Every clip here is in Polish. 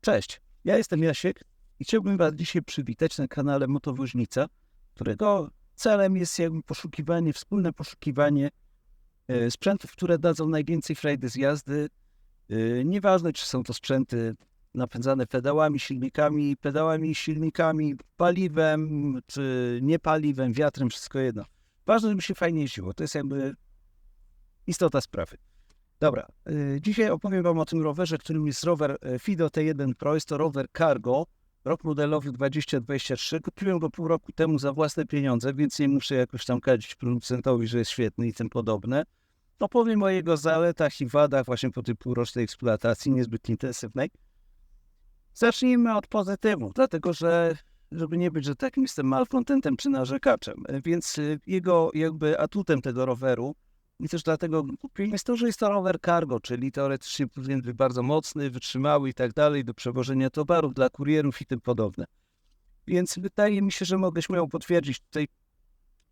Cześć, ja jestem Jasiek i chciałbym Was dzisiaj przywitać na kanale Motowoźnica, którego celem jest jakby poszukiwanie, wspólne poszukiwanie e, sprzętów, które dadzą najwięcej frajdy z jazdy. E, Nieważne, czy są to sprzęty napędzane pedałami, silnikami, pedałami, silnikami, paliwem, czy nie paliwem, wiatrem, wszystko jedno. Ważne, żeby się fajnie jeździło. To jest jakby istota sprawy. Dobra, y, dzisiaj opowiem Wam o tym rowerze, którym jest rower e, Fido T1 Pro. Jest to rower Cargo, rok modelowy 2023. Kupiłem go pół roku temu za własne pieniądze, więc nie muszę jakoś tam kadzić producentowi, że jest świetny i tym podobne. Opowiem o jego zaletach i wadach właśnie po tej półrocznej eksploatacji, niezbyt intensywnej. Zacznijmy od pozytywu, dlatego że żeby nie być, że takim jestem malcontentem czy narzekaczem, więc y, jego jakby atutem tego roweru i też dlatego jest to, że jest to rower cargo, czyli teoretycznie powinien być bardzo mocny, wytrzymały i tak dalej do przewożenia towarów dla kurierów i tym podobne. Więc wydaje mi się, że mogę śmiało potwierdzić. Tutaj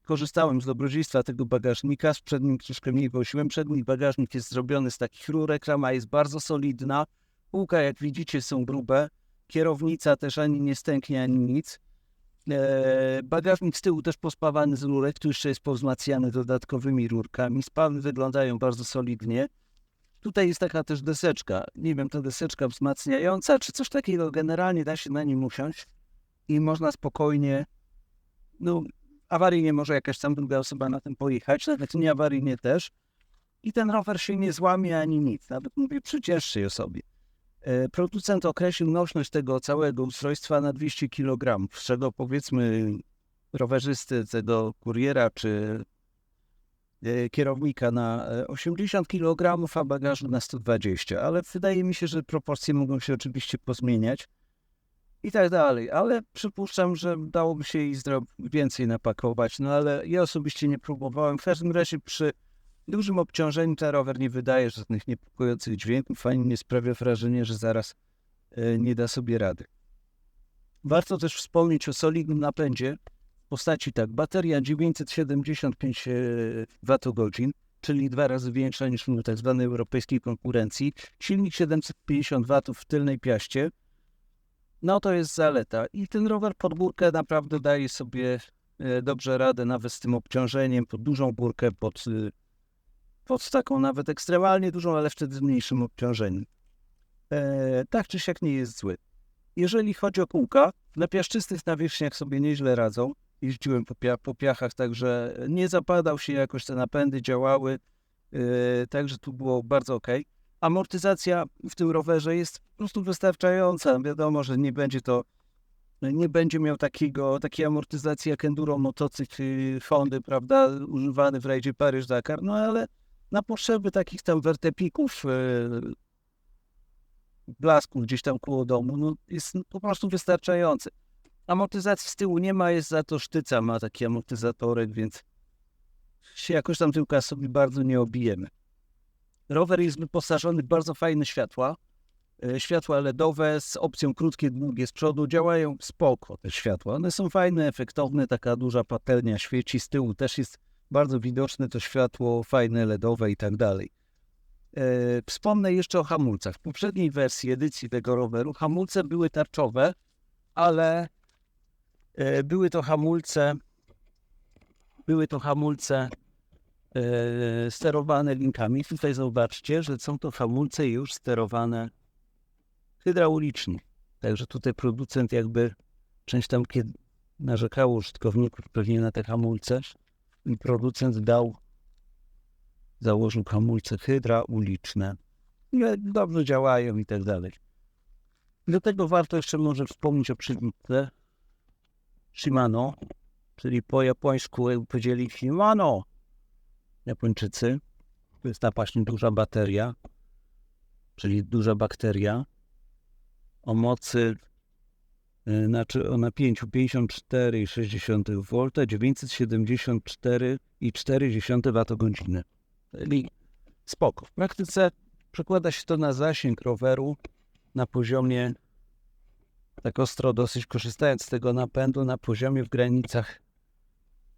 korzystałem z dobrodziejstwa tego bagażnika, z przednim troszkę mniej woziłem. Przedni bagażnik jest zrobiony z takich rurek, rama jest bardzo solidna, półka jak widzicie są grube, kierownica też ani nie stęknie, ani nic. E, Bagażnik z tyłu też pospawany z rurek, tu jeszcze jest powzmacniany dodatkowymi rurkami. Spawy wyglądają bardzo solidnie. Tutaj jest taka też deseczka, nie wiem, to deseczka wzmacniająca, czy coś takiego. Generalnie da się na nim usiąść i można spokojnie, no awaryjnie może jakaś tam druga osoba na tym pojechać, nawet nie awaryjnie też. I ten rower się nie złamie ani nic, nawet mówię przy cięższej osobie. E, Producent określił nośność tego całego ustrojstwa na 200 kg, z czego powiedzmy rowerzysty, tego kuriera czy e, kierownika na e, 80 kg, a bagażu na 120, ale wydaje mi się, że proporcje mogą się oczywiście pozmieniać i tak dalej, ale przypuszczam, że dałoby się i więcej napakować, no ale ja osobiście nie próbowałem. W każdym razie przy dużym obciążeniu ten rower nie wydaje żadnych niepokojących dźwięków, ani nie sprawia wrażenia, że zaraz e, nie da sobie rady. Warto też wspomnieć o solidnym napędzie w postaci tak, bateria 975 e, Wh, czyli dwa razy większa niż w tak zwanej europejskiej konkurencji, silnik 750 W w tylnej piaście, no to jest zaleta. I ten rower pod górkę naprawdę daje sobie e, dobrze radę, nawet z tym obciążeniem, pod dużą górkę, pod pod taką nawet ekstremalnie dużą, ale wtedy mniejszym obciążeniem. E, tak czy siak nie jest zły. Jeżeli chodzi o kółka, na piaszczystych nawierzchniach sobie nieźle radzą. Jeździłem po, pia- po piachach, także nie zapadał się jakoś, te napędy działały, e, także tu było bardzo ok. Amortyzacja w tym rowerze jest po prostu wystarczająca. Wiadomo, że nie będzie to nie będzie miał takiego, takiej amortyzacji jak enduro motocykl Hondy, prawda, używany w rajdzie Paryż-Dakar, no ale na potrzeby takich tam wertepików, yy, blasków gdzieś tam koło domu, no jest po prostu wystarczający. Amortyzacji z tyłu nie ma, jest za to sztyca, ma taki amortyzatorek, więc się jakoś tam tyłka sobie bardzo nie obijemy. Rower jest wyposażony w bardzo fajne światła, e, światła LEDowe z opcją krótkie, długie z przodu, działają spoko te światła. One są fajne, efektowne, taka duża patelnia świeci, z tyłu też jest bardzo widoczne to światło, fajne LEDowe i tak dalej. E, Wspomnę jeszcze o hamulcach. W poprzedniej wersji edycji tego roweru hamulce były tarczowe, ale e, były to hamulce były to hamulce e, sterowane linkami. Tutaj zobaczcie, że są to hamulce już sterowane hydraulicznie. Także tutaj producent jakby część tam kiedy narzekało użytkowników pewnie na te hamulce producent dał, założył hamulce hydrauliczne. I dobrze działają i tak dalej. Do tego warto jeszcze może wspomnieć o przywódce Shimano, czyli po japońsku powiedzieli Shimano. Japończycy. To jest ta duża bateria, czyli duża bakteria o mocy znaczy o napięciu 54,6 V, 974,4 Wh. Czyli spoko. W praktyce przekłada się to na zasięg roweru na poziomie, tak ostro dosyć korzystając z tego napędu, na poziomie w granicach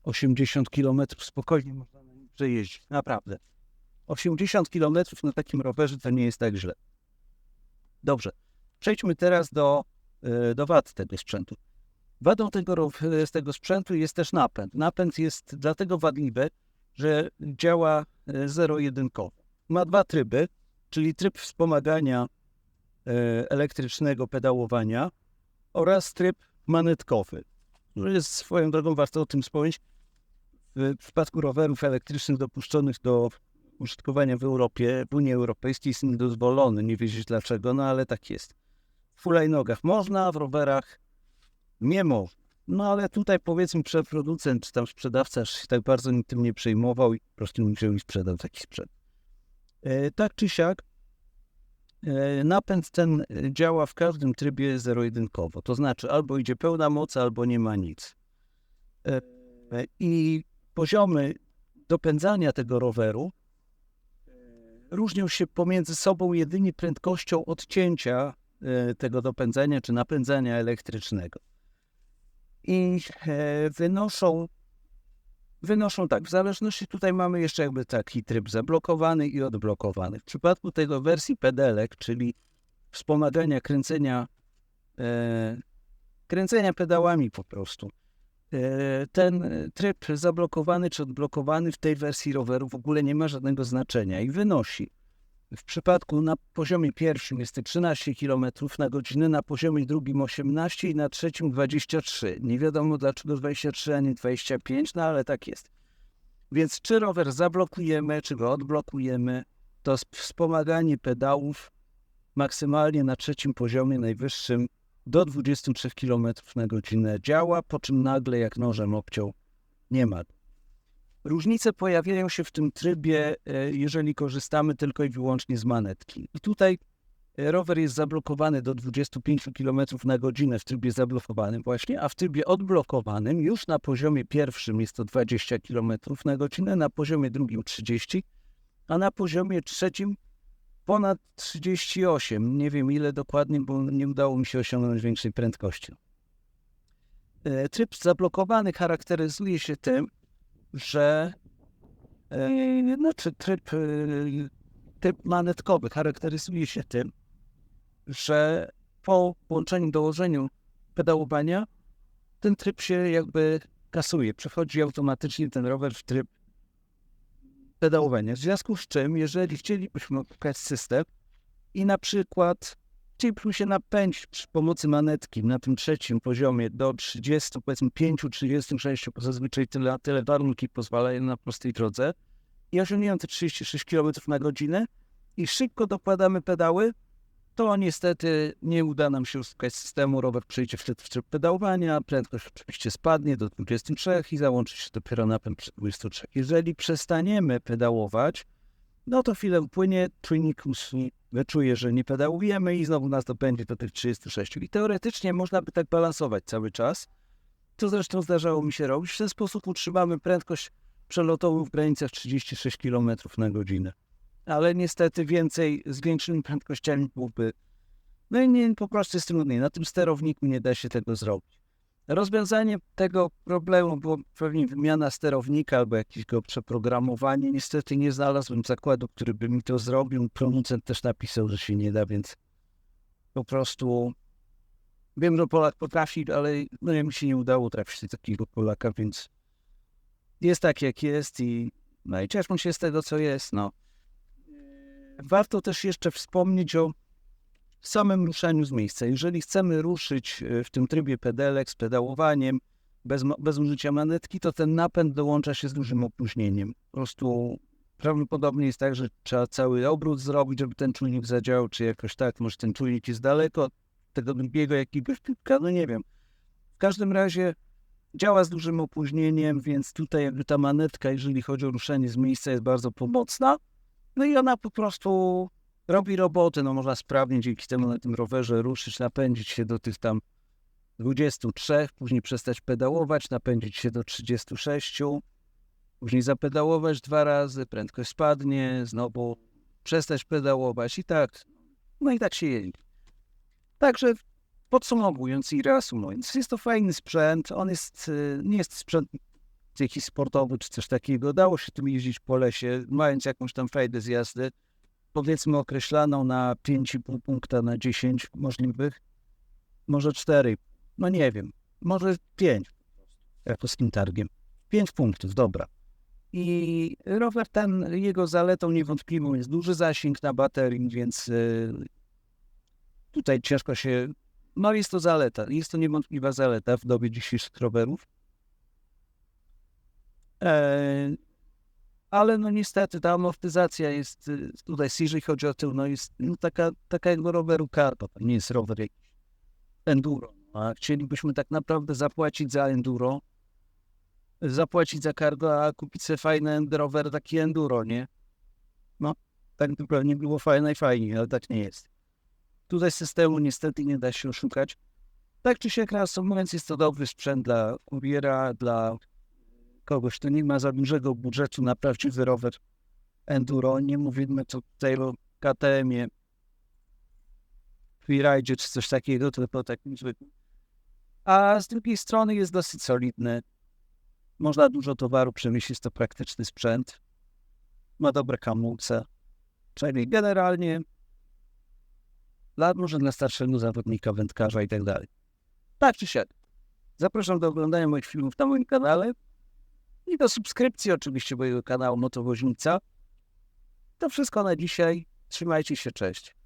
80 km spokojnie można na nim przejeździć. Naprawdę. 80 km na takim rowerze to nie jest tak źle. Dobrze. Przejdźmy teraz do, e, do wad tego sprzętu. Wadą tego, row- z tego sprzętu jest też napęd. Napęd jest dlatego wadliwy, że działa e, zero-jedynkowo. Ma dwa tryby, czyli tryb wspomagania e, elektrycznego pedałowania oraz tryb manetkowy. Jest swoją drogą, warto o tym wspomnieć, w przypadku rowerów elektrycznych dopuszczonych do użytkowania w Europie, w Unii Europejskiej jest niedozwolony. Nie wiedzieć dlaczego, no ale tak jest. Hulajnogach można, w rowerach nie można. No ale tutaj powiedzmy, że producent czy tam sprzedawca się tak bardzo tym nie przejmował i po prostu nie wziął i sprzedał taki sprzęt. E, tak czy siak, e, napęd ten działa w każdym trybie zero-jedynkowo. To znaczy albo idzie pełna moc, albo nie ma nic. E, I poziomy dopędzania tego roweru różnią się pomiędzy sobą jedynie prędkością odcięcia tego dopędzania czy napędzania elektrycznego. I e, wynoszą, wynoszą tak, w zależności tutaj mamy jeszcze jakby taki tryb zablokowany i odblokowany. W przypadku tego wersji pedelek, czyli wspomagania kręcenia, e, kręcenia pedałami po prostu, E, ten tryb zablokowany czy odblokowany w tej wersji roweru w ogóle nie ma żadnego znaczenia i wynosi. W przypadku na poziomie pierwszym jest to 13 km na godzinę, na poziomie drugim 18 i na trzecim 23. Nie wiadomo dlaczego 23, a nie 25, no ale tak jest. Więc czy rower zablokujemy, czy go odblokujemy, to sp- wspomaganie pedałów maksymalnie na trzecim poziomie najwyższym do 23 km na godzinę działa, po czym nagle jak nożem obciął, nie ma. Różnice pojawiają się w tym trybie, e, jeżeli korzystamy tylko i wyłącznie z manetki. I tutaj e, rower jest zablokowany do 25 km na godzinę w trybie zablokowanym właśnie, a w trybie odblokowanym już na poziomie pierwszym jest to 20 km na godzinę, na poziomie drugim 30, a na poziomie trzecim ponad 38. Nie wiem ile dokładnie, bo nie udało mi się osiągnąć większej prędkości. E, Tryb zablokowany charakteryzuje się tym, że e, znaczy tryb, e, tryb manetkowy charakteryzuje się tym, że po włączeniu, dołożeniu pedałowania ten tryb się jakby kasuje. Przechodzi automatycznie ten rower w tryb pedałowania. W związku z czym, jeżeli chcielibyśmy odpukać system i na przykład chcielibyśmy się napędzić przy pomocy manetki na tym trzecim poziomie do 30, powiedzmy 5, 36, bo zazwyczaj tyle, tyle warunki pozwalają na prostej drodze i osiągniemy te 36 km na godzinę i szybko dokładamy pedały, to niestety nie uda nam się uzyskać systemu. Rower przejdzie wtedy w tryb pedałowania, prędkość oczywiście spadnie do 23 i załączy się dopiero napęd przy 23. Jeżeli przestaniemy pedałować, no to chwilę upłynie, czujnik ósmy wyczuje, że nie pedałujemy i znowu nas dopędzi do tych 36. I teoretycznie można by tak balansować cały czas, co zresztą zdarzało mi się robić. W ten sposób utrzymamy prędkość przelotową w granicach 36 km na godzinę. Ale niestety więcej, z większymi prędkościami byłoby, no i nie, po prostu jest trudniej. Na tym sterowniku nie da się tego zrobić. Rozwiązanie tego problemu było pewnie wymiana sterownika albo jakieś go przeprogramowanie. Niestety nie znalazłem zakładu, który by mi to zrobił. Producent też napisał, że się nie da, więc po prostu wiem, że Polak potrafi, ale no, mi się nie udało trafić takiego Polaka, więc jest tak, jak jest i no i cieszmy się z tego, co jest. No. Warto też jeszcze wspomnieć o samym ruszaniu z miejsca. Jeżeli chcemy ruszyć e, w tym trybie pedelek z pedałowaniem, bez, bez użycia manetki, to ten napęd dołącza się z dużym opóźnieniem. Po prostu prawdopodobnie jest tak, że trzeba cały obrót zrobić, żeby ten czujnik zadziałał, czy jakoś tak, może ten czujnik jest daleko od tego drugiego jakiegoś piłka, no nie wiem. W każdym razie działa z dużym opóźnieniem, więc tutaj jakby ta manetka, jeżeli chodzi o ruszenie z miejsca, jest bardzo pomocna. No i ona po prostu robi robotę, no można sprawnie dzięki temu na tym rowerze ruszyć, napędzić się do tych tam 23, później przestać pedałować, napędzić się do 36, później zapedałować dwa razy, prędkość spadnie, znowu przestać pedałować i tak, no i tak się jedzie. Także podsumowując i reasumując, jest to fajny sprzęt, on jest, y, nie jest sprzęt jakiś sportowy czy coś takiego, dało się tym jeździć po lesie, mając jakąś tam frajdę z jazdy, powiedzmy określaną na 5,5 punkta na 10 możliwych, może 4, no nie wiem, może 5 jako z tym targiem. 5 punktów, dobra. I rower ten, jego zaletą niewątpliwą jest duży zasięg na baterii, więc y, tutaj ciężko się. No jest to zaleta, jest to niewątpliwa zaleta w dobie dzisiejszych rowerów. Ale no niestety ta amortyzacja jest y, tutaj, jeżeli chodzi o tył, no jest no taka, taka jak roweru to nie jest rower jakiś enduro. A chcielibyśmy tak naprawdę zapłacić za enduro, zapłacić za cargo, a kupić sobie fajny rower taki enduro, nie? No, tak by pewnie było fajne i fajnie, ale tak nie jest. Tutaj systemu niestety nie da się oszukać. Tak czy siak, reasumując, jest to dobry sprzęt dla kuriera, dla kogoś, kto nie ma za dużego budżetu na prawdziwy rower enduro. Nie mówimy tu tutaj o KTM-ie, freeride czy coś takiego, tylko takim zwykłym. A z drugiej strony jest dosyć solidny. Można dużo towaru przemieścić, to praktyczny sprzęt. Ma dobre hamulce. Czyli generalnie dla, może dla starszego zawodnika, wędkarza i tak dalej. Tak czy siak. Zapraszam do oglądania moich filmów na moim kanale i do subskrypcji oczywiście mojego kanału Motowoźnica. To wszystko na dzisiaj. Trzymajcie się, cześć.